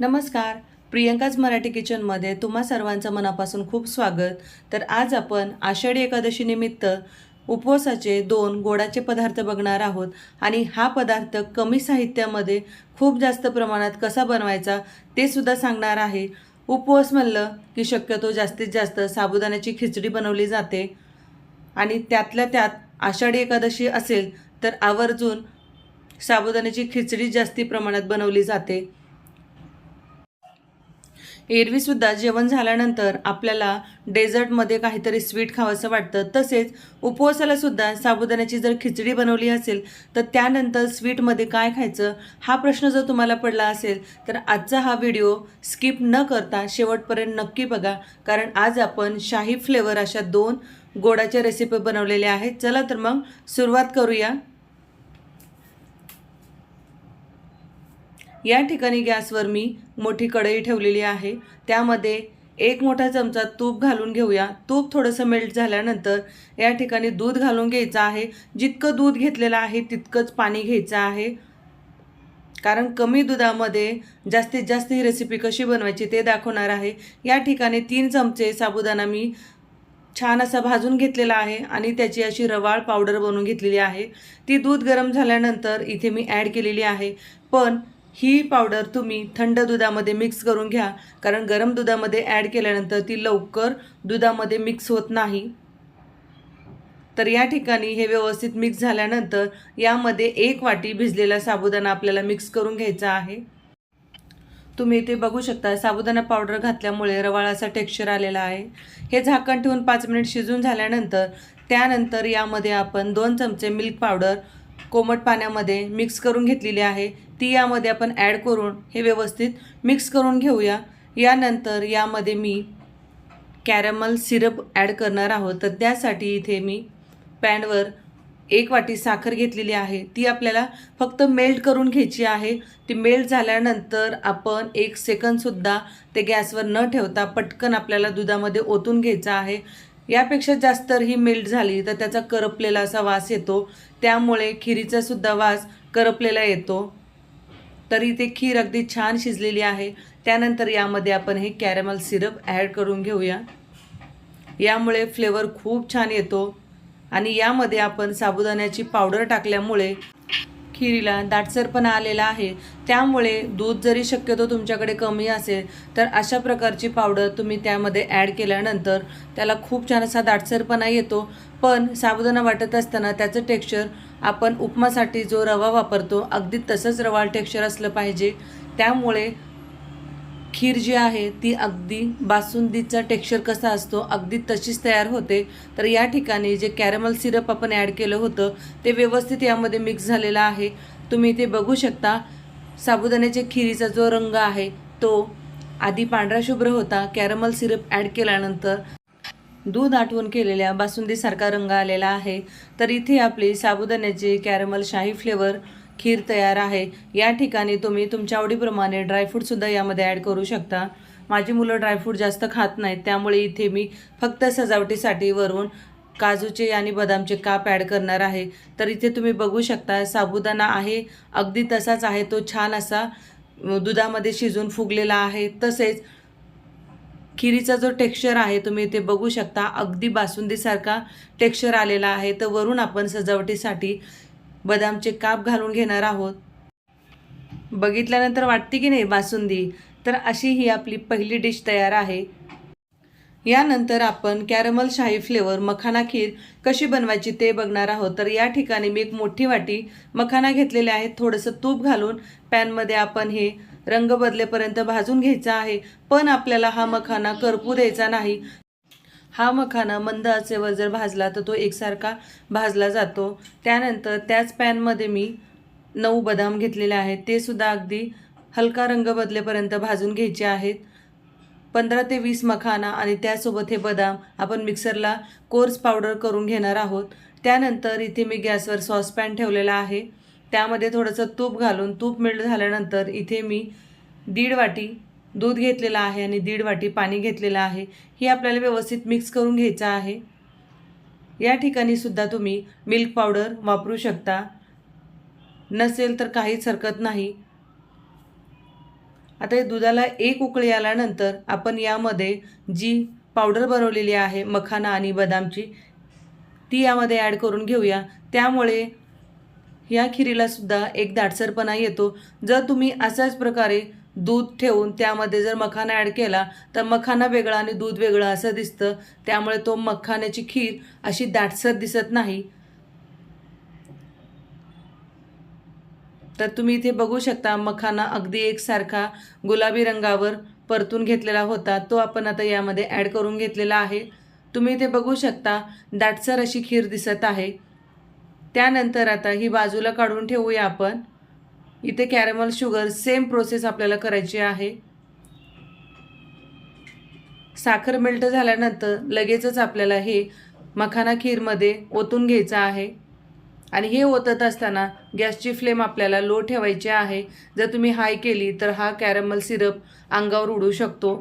नमस्कार. प्रियंकाच मराठी किचनमध्ये तुम्हा सर्वांचं मनापासून खूप स्वागत. तर आज आपण आषाढी एकादशीनिमित्त उपवासाचे दोन गोडाचे पदार्थ बघणार आहोत आणि हा पदार्थ कमी साहित्यामध्ये खूप जास्त प्रमाणात कसा बनवायचा ते सुद्धा सांगणार आहे. उपवास म्हणलं की शक्यतो जास्तीत जास्त साबुदाण्याची खिचडी बनवली जाते. आणि त्यातल्या त्यात आषाढी एकादशी असेल तर आवर्जून साबुदाण्याची खिचडी जास्ती प्रमाणात बनवली जाते. एरवीसुद्धा जेवण झाल्यानंतर आपल्याला डेझर्टमध्ये काहीतरी स्वीट खावंसं वाटतं. तसेच उपवासालासुद्धा साबुदाण्याची जर खिचडी बनवली असेल तर त्यानंतर स्वीटमध्ये काय खायचं हा प्रश्न जर तुम्हाला पडला असेल तर आजचा हा व्हिडिओ स्किप न करता शेवटपर्यंत नक्की बघा. कारण आज आपण शाही फ्लेवर अशा दोन गोडाच्या रेसिपी बनवलेल्या आहेत. चला तर मग सुरुवात करूया. या ठिकाणी गॅसवर मी मोठी कढई ठेवलेली आहे. त्यामध्ये एक मोठा चमचा तूप घालून घेऊया. तूप थोडंसं मेल्ट झाल्यानंतर या ठिकाणी दूध घालून घ्यायचं आहे. जितकं दूध घेतलेलं आहे तितकंच पाणी घ्यायचं आहे. कारण कमी दुधामध्ये जास्तीत जास्त ही रेसिपी कशी बनवायची ते दाखवणार आहे. या ठिकाणी तीन चमचे साबुदाणा मी छान असा भाजून घेतलेला आहे आणि त्याची अशी रवाळ पावडर बनवून घेतलेली आहे. ती दूध गरम झाल्यानंतर इथे मी ॲड केलेली आहे. पण ही पावडर तुम्ही थंड दुधामध्ये मिक्स करून घ्या. कारण गरम दुधामध्ये ॲड केल्यानंतर ती लवकर दुधामध्ये मिक्स होत नाही. तर या ठिकाणी हे व्यवस्थित मिक्स झाल्यानंतर यामध्ये एक वाटी भिजलेला साबुदाणा आपल्याला मिक्स करून घ्यायचा आहे. तुम्ही इथे बघू शकता साबुदाणा पावडर घातल्यामुळे रवाळाचा टेक्स्चर आलेला आहे. हे झाकण ठेवून पाच मिनिट शिजून झाल्यानंतर त्यानंतर यामध्ये आपण दोन चमचे मिल्क पावडर कोमट पाण्यामध्ये मिक्स करून घेतलेली आहे. ती यामध्ये आपण ॲड करून हे व्यवस्थित मिक्स करून घेऊया. यानंतर यामध्ये मी कॅरमल सिरप ॲड करणार आहोत. तर त्यासाठी इथे मी पॅनवर एक वाटी साखर घेतलेली आहे. ती आपल्याला फक्त मेल्ट करून घ्यायची आहे. ती मेल्ट झाल्यानंतर आपण एक सेकंदसुद्धा ते गॅसवर न ठेवता पटकन आपल्याला दुधामध्ये ओतून घ्यायचं आहे. यापेक्षा जास्त ही मेल्ट झाली तर त्याचा करपलेला असा वास येतो. त्यामुळे खिरीचा सुद्धा वास करपलेला येतो. तरी ते खीर अगदी छान शिजलेली आहे. त्यानंतर यामध्ये आपण हे कॅरमल सिरप ॲड करून घेऊया. यामुळे फ्लेवर खूप छान येतो. आणि यामध्ये आपण साबुदाण्याची पावडर टाकल्यामुळे खिरीला दाटसरपणा आलेला आहे. त्यामुळे दूध जरी शक्यतो तुमच्याकडे कमी असेल तर अशा प्रकारची पावडर तुम्ही त्यामध्ये ॲड केल्यानंतर त्याला खूप छान असा दाटसरपणा येतो. पण साबुदाणा वाटत असताना त्याचं टेक्स्चर आपण उपमासाठी जो रवा वापरतो अगदी तसंच रवाळ टेक्स्चर असलं पाहिजे. त्यामुळे खीर जी आहे ती अगदी बासुंदीचा टेक्स्चर कसा असतो अगदी तशीच तयार होते. तर या ठिकाणी जे कॅरमल सिरप आपण ॲड केलं होतं ते व्यवस्थित यामध्ये मिक्स झालेलं आहे. तुम्ही ते बघू शकता साबुदाण्याच्या खिरीचा जो रंग आहे तो आधी पांढरा शुभ्र होता. कॅरमल सिरप ॲड केल्यानंतर दूध आठवण केलेल्या बासुंदीसारखा रंग आलेला आहे. तर इथे आपली साबुदाण्याची कॅरमल शाही फ्लेवर खीर तयार आहे. या ठिकाणी तुम्ही तुमच्या आवडीप्रमाणे ड्रायफ्रूटसुद्धा यामध्ये ॲड करू शकता. माझी मुलं ड्रायफ्रूट जास्त खात नाहीत त्यामुळे इथे मी फक्त सजावटीसाठी वरून काजूचे आणि बदामचे काप ॲड करणार आहे. तर इथे तुम्ही बघू शकता साबुदाणा आहे अगदी तसाच आहे तो छान असा दुधामध्ये शिजून फुगलेला आहे. तसेच खिरीचा जो टेक्स्चर आहे तुम्ही इथे बघू शकता अगदी बासुंदीसारखा टेक्स्चर आलेला आहे. तर वरून आपण सजावटीसाठी बदामचे काप घालून घेणार आहोत. बघितल्यानंतर वाटते की नाही बासुंदी? तर अशी ही आपली पहिली डिश तयार आहे. यानंतर आपण कॅरमल शाही फ्लेवर मखाना खीर कशी बनवायची ते बघणार आहोत. तर या ठिकाणी मी एक मोठी वाटी मखाना घेतलेले आहे. थोडंसं तूप घालून पॅनमध्ये आपण हे रंग बदलेपर्यंत भाजून घ्यायचा आहे. पण आपल्याला हा मखाना करपू द्यायचा नाही. हा मखाना मंद आचेवर जर भाजला तर तो एकसारखा भाजला जातो. त्यानंतर त्याच पॅनमध्ये मी नऊ बदाम घेतलेले आहेत. ते सुद्धा अगदी हलका रंग बदलेपर्यंत भाजून घ्यायचे आहेत. पंधरा ते वीस मखाना आणि त्यासोबत हे बदाम आपण मिक्सरला कोर्स पावडर करून घेणार आहोत. त्यानंतर इथे मी गॅसवर सॉसपॅन ठेवलेला आहे. त्यामध्ये थोडंसं तूप घालून तूप मिळत झाल्यानंतर इथे मी दीड वाटी दूध घेतलेलं आहे आणि दीड वाटी पाणी घेतलेलं आहे. हे आपल्याला व्यवस्थित मिक्स करून घ्यायचं आहे. या ठिकाणी सुद्धा तुम्ही मिल्क पावडर वापरू शकता. नसेल तर काहीच हरकत नाही. आता हे दुधाला एक उकळी आल्यानंतर आपण यामध्ये जी पावडर बनवलेली आहे मखाना आणि बदामची ती यामध्ये ॲड करून घेऊया. त्यामुळे या खिरीलासुद्धा एक दाटसरपणा येतो. जर तुम्ही अशाच प्रकारे दूध ठेवून त्यामध्ये जर मखाना ॲड केला तर मखाना वेगळा आणि दूध वेगळं असं दिसतं. त्यामुळे तो मखाण्याची खीर अशी दाटसर दिसत नाही. तर तुम्ही इथे बघू शकता मखाना अगदी एकसारखा गुलाबी रंगावर परतून घेतलेला होता. तो आपण आता यामध्ये ॲड करून घेतलेला आहे. तुम्ही इथे बघू शकता दाटसर अशी खीर दिसत आहे. त्यानंतर आता ही बाजूला काढून ठेवूया आपण. इथे कॅरमल शुगर सेम प्रोसेस आपल्याला करायची आहे. साखर मेल्ट झाल्यानंतर लगेचच आपल्याला हे मखाना खीरमध्ये ओतून घ्यायचं आहे. आणि हे ओतत असताना गॅसची फ्लेम आपल्याला लो ठेवायची आहे. जर तुम्ही हाय केली तर हा कॅरमल सिरप अंगावर उडू शकतो.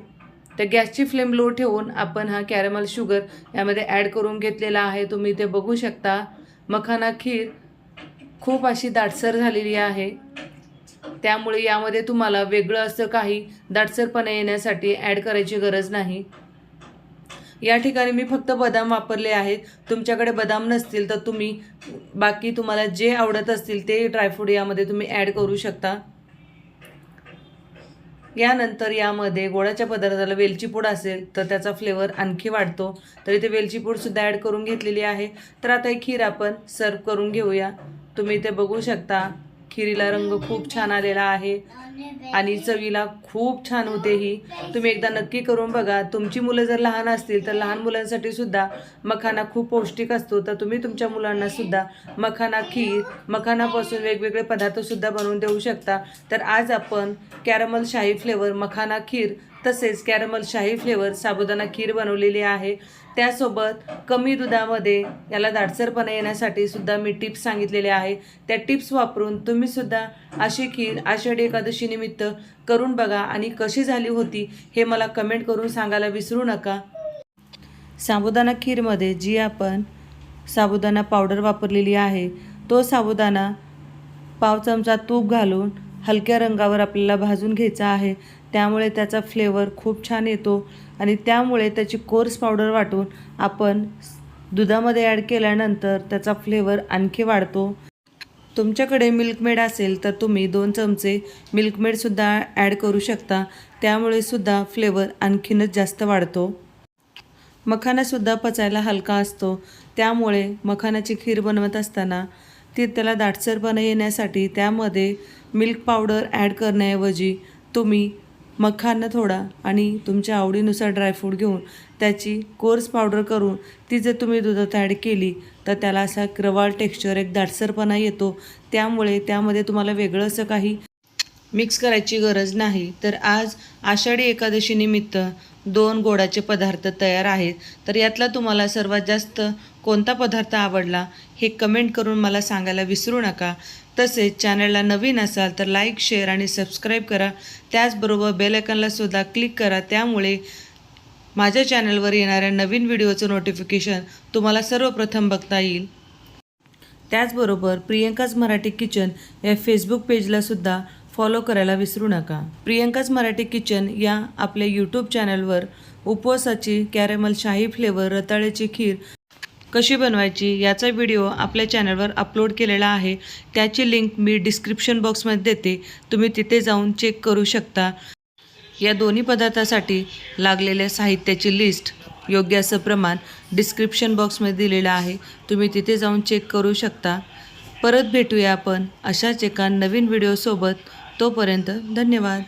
तर गॅसची फ्लेम लो ठेवून आपण हा कॅरमल शुगर यामध्ये ॲड करून घेतलेला आहे. तुम्ही ते बघू शकता मखाना खीर खूप अशी दाटसर झालेली आहे. त्यामुळे यामध्ये तुम्हाला वेगळं असं काही दाटसरपणा येण्यासाठी ॲड करायची गरज नाही. या ठिकाणी मी फक्त बदाम वापरले आहेत. तुमच्याकडे बदाम नसतील तर तुम्ही बाकी तुम्हाला जे आवडत असतील ते ड्रायफ्रूट यामध्ये तुम्ही ॲड करू शकता. यानंतर यामध्ये गोडाच्या पदार्थाला वेलचीपूड असेल तर त्याचा फ्लेवर आणखी वाढतो. तर इथे वेलचीपूडसुद्धा ॲड करून घेतलेली आहे. तर आता ही खीर आपण सर्व करून घेऊया. तुम्ही इथे बघू शकता. खिरीला रंग खूप छान आलेला आहे आणि चवीला खूप छान होते ही. तुम्ही एकदा नक्की करून बघा. तुमची मुलं जर लहान असतील तर लहान मुलांसाठी सुद्धा मखाना खूप पौष्टिक असतो. तर तुम्ही तुमच्या मुलांना सुद्धा मखाना खीर मखानापासून वेगवेगळे पदार्थ सुद्धा बनवून देऊ शकता. तर आज आपण कॅरमल शाही फ्लेवर मखाना खीर तसेच कॅरमल शाही फ्लेवर साबुदाणा खीर बनवलेली आहे. त्यासोबत कमी दुधामध्ये याला दाटसरपणा येण्यासाठी सुद्धा मी टिप्स सांगितलेले आहे त्या टिप्स वापरून तुम्ही सुद्धा अशी खीर आषाढी एकादशीनिमित्त करून बघा आणि कशी झाली होती हे मला कमेंट करून सांगायला विसरू नका. साबुदाणा खीरमध्ये जी आपण साबुदाणा पावडर वापरलेली आहे तो साबुदाणा पाव चमचा तूप घालून हलक्या रंगावर आपल्याला भाजून घ्यायचा आहे. त्यामुळे त्याचा फ्लेवर खूप छान येतो आणि त्यामुळे त्याची कोर्स पावडर वाटून आपण दुधामध्ये ॲड केल्यानंतर त्याचा फ्लेवर आणखी वाढतो. तुमच्याकडे मिल्कमेड असेल तर तुम्ही दोन चमचे मिल्कमेडसुद्धा ॲड करू शकता. त्यामुळे सुद्धा फ्लेवर आणखीनच जास्त वाढतो. मखानासुद्धा पचायला हलका असतो. त्यामुळे मखानाची खीर बनवत असताना ती त्याला दाटसरपणा येण्यासाठी त्यामध्ये मिल्क पावडर ॲड करण्याऐवजी तुम्ही मखानं थोडा आणि तुमच्या आवडीनुसार ड्रायफ्रूट घेऊन त्याची कोर्स पावडर करून ती जर तुम्ही दुधात ॲड केली तर त्याला असा क्रवाळ टेक्स्चर एक दाटसरपणा येतो. त्यामुळे त्यामध्ये तुम्हाला वेगळं असं काही मिक्स करायची गरज नाही. तर आज आषाढी एकादशी निमित्त दोन गोडाचे पदार्थ तयार आहेत. तर यातला तुम्हाला सर्वात जास्त कोणता पदार्थ आवडला? हे कमेंट करून मला सांगायला विसरू नका. तसेच चॅनलला नवीन असाल तर लाईक शेअर आणि सबस्क्राईब करा. त्याचबरोबर बेल सुद्धा क्लिक करा. त्यामुळे माझ्या चॅनलवर येणाऱ्या नवीन व्हिडिओचं नोटिफिकेशन तुम्हाला सर्वप्रथम बघता येईल. त्याचबरोबर प्रियंकाच मराठी किचन या फेसबुक पेजला सुद्धा फॉलो करायला विसरू नका. प्रियंकाच मराठी किचन या आपल्या यूट्यूब चॅनलवर उपवासाची कॅरेमल शाही फ्लेवर रताळ्याची खीर कशी बनवायची याचा व्हिडिओ आपल्या चॅनलवर अपलोड केलेला आहे. त्याची लिंक मी डिस्क्रिप्शन बॉक्समध्ये देते. तुम्ही तिथे जाऊन चेक करू शकता. या दोन्ही पदार्थासाठी लागलेल्या साहित्याची लिस्ट योग्य असं प्रमाण डिस्क्रिप्शन बॉक्समध्ये दिलेलं आहे. तुम्ही तिथे जाऊन चेक करू शकता. परत भेटूया आपण अशाच एका नवीन व्हिडिओसोबत तोपर्यंत धन्यवाद.